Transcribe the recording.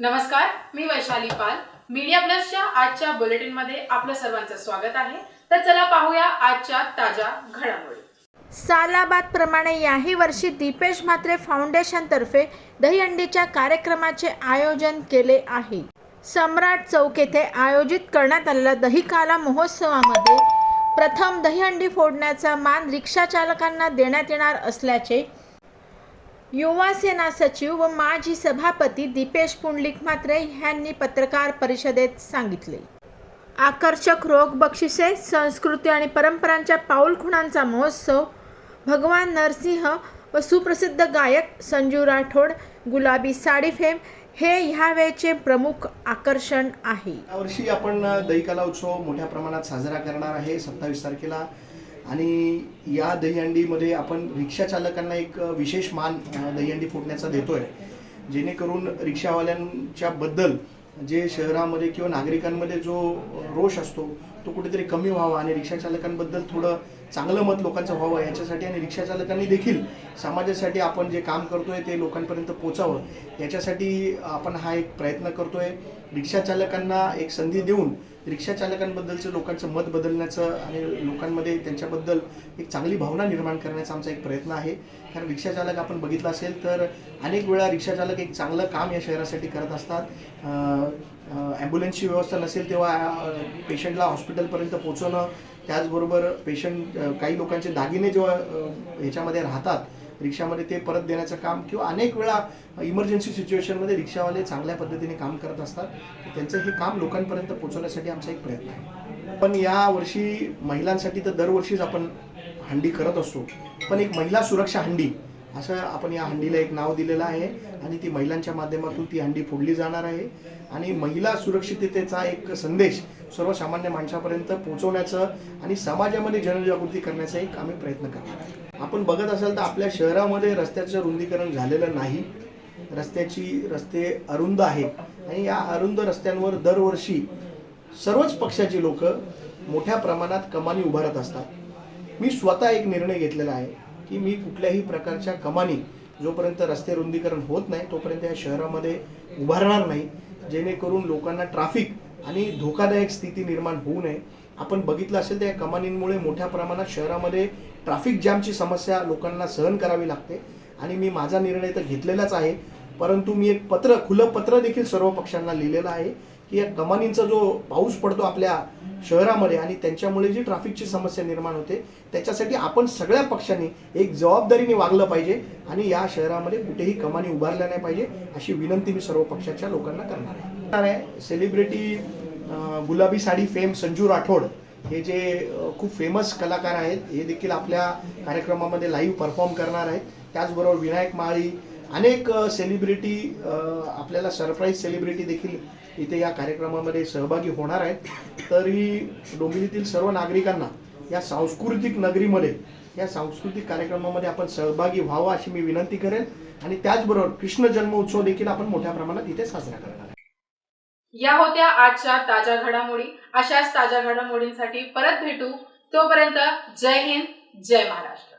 नमस्कार मी वैशाली पाल. मीडिया प्लसच्या आजच्या बुलेटिनमध्ये आपलं सर्वांचं स्वागत आहे. तर चला पाहूया आजच्या ताज्या घडामोडी. सालाबादप्रमाणे याही वर्षी दीपेश म्हात्रे फाउंडेशनतर्फे दहीहंडीच्या कार्यक्रमाचे आयोजन केले आहे. सम्राट चौक येथे आयोजित करण्यात आलेल्या दहीकाला महोत्सवामध्ये प्रथम दहीहंडी फोडण्याचा मान रिक्षा चालकांना देण्यात येणार असल्याचे युवा सेना सचिव व माजी सभापती दीपेश पुंडलिक म्हात्रे यांनी पत्रकार परिषदेत सांगितले. आकर्षक रोग बक्षिसे संस्कृती आणि परंपरांच्या पाऊलखुणांचा महोत्सव भगवान नरसिंह व सुप्रसिद्ध गायक संजू राठोड गुलाबी साडी फेम हे ह्यावेळेचे प्रमुख आकर्षण आहे. यावर्षी आपण दहीकाला उत्सव मोठ्या प्रमाणात साजरा करणार आहे. सत्तावीस तारखेला आणि या दहीहंडीमध्ये आपण रिक्षा चालकांना एक विशेष मान दहीहंडी फोडण्याचा देतोय. जेणेकरून रिक्षावाल्यांच्या बद्दल जे शहरामध्ये किंवा नागरिकांमध्ये जो रोष असतो तो कुठेतरी कमी व्हावा आणि रिक्षा चालकांबद्दल थोडं चांगलं मत लोकांचं व्हावं याच्यासाठी आणि रिक्षा चालकांनी देखील समाजासाठी आपण जे काम करतोय ते लोकांपर्यंत पोचावं. याच्यासाठी आपण हा एक प्रयत्न करतोय. रिक्षा चालकांना एक संधी देऊन रिक्षा चालकांबद्दलचं लोकांचं मत बदलण्याचं आणि लोकांमध्ये त्यांच्याबद्दल एक चांगली भावना निर्माण करण्याचा आमचा एक प्रयत्न आहे. कारण रिक्षा चालक आपण बघितलं असेल तर अनेक वेळा रिक्षा चालक एक चांगलं काम या शहरासाठी करत असतात. ॲम्ब्युलन्सची व्यवस्था नसेल तेव्हा पेशंटला हॉस्पिटलपर्यंत पोचवणं त्याचबरोबर पेशंट काही लोकांचे दागिने जेव्हा ह्याच्यामध्ये राहतात रिक्षामध्ये ते परत देण्याचं काम किंवा अनेक वेळा इमर्जन्सी सिच्युएशनमध्ये रिक्षावाले चांगल्या पद्धतीने काम करत असतात त्यांचं हे काम लोकांपर्यंत पोहोचवण्यासाठी आमचा एक प्रयत्न आहे. पण या वर्षी महिलांसाठी तर दरवर्षीच आपण हंडी करत असतो. पण एक महिला सुरक्षा हंडी असं आपण या हंडीला एक नाव दिलेलं आहे आणि ती महिलांच्या माध्यमातून ती हंडी फोडली जाणार आहे. आणि महिला सुरक्षिततेचा एक संदेश सर्वसामान्य माणसापर्यंत पोहोचवण्याचं आणि समाजामध्ये जनजागृती करण्याचा एक आम्ही प्रयत्न करणार आहे आपण बघत असाल तर आपल्या शहरामध्ये रस्त्याचं रुंदीकरण झालेलं नाही. रस्त्याची रस्ते अरुंद आहेत आणि या अरुंद रस्त्यांवर दरवर्षी सर्वच पक्षाची लोक मोठ्या प्रमाणात कमानी उभारत असतात. मी स्वतः एक निर्णय घेतलेला आहे. की मी कुठल्याही प्रकारच्या कमानी जोपर्यंत रस्ते रुंदीकरण होत नाही तोपर्यंत या शहरामध्ये उभारणार नाही. जेणेकरून लोकांना ट्रॅफिक आणि धोकादायक स्थिती निर्माण होऊ नये. आपण बघितलं असेल तर या कमानींमुळे मोठ्या प्रमाणात शहरामध्ये ट्रॅफिक जॅमची समस्या लोकांना सहन करावी लागते. आणि मी माझा निर्णय तर घेतलेलाच आहे. परंतु मी एक पत्र खुलं पत्र देखील सर्व पक्षांना लिहिलेलं आहे की या कमानींचा जो पाऊस पडतो आपल्या शहरामध्ये आणि त्यांच्यामुळे जी ट्रॅफिकची समस्या निर्माण होते त्याच्यासाठी आपण सगळ्या पक्षांनी एक जबाबदारीने वागलं पाहिजे आणि या शहरामध्ये कुठेही कमानी उभारल्या नाही पाहिजे अशी विनंती मी सर्व पक्षाच्या लोकांना करणार आहे. सेलिब्रिटी गुलाबी साडी फेम संजू राठोड हे जे खूप फेमस कलाकार आहेत हे देखील आपल्या कार्यक्रमामध्ये लाईव्ह परफॉर्म करणार आहेत. त्याचबरोबर विनायक माळी अनेक सेलिब्रिटी आपल्याला सरप्राईज सेलिब्रिटी देखील इथे या कार्यक्रमामध्ये सहभागी होणार आहेत. तरी डोंबिवलीतील सर्व नागरिकांना या सांस्कृतिक नगरीमध्ये या सांस्कृतिक कार्यक्रमामध्ये आपण सहभागी व्हावं अशी मी विनंती करेन. आणि त्याचबरोबर कृष्ण जन्मोत्सव देखील आपण मोठ्या प्रमाणात इथे साजरा करणार आहे या होत्या आजच्या ताज्या घडामोडी. अशाच ताज्या घडामोडींसाठी परत भेटू. तोपर्यंत जय हिंद जय महाराष्ट्र.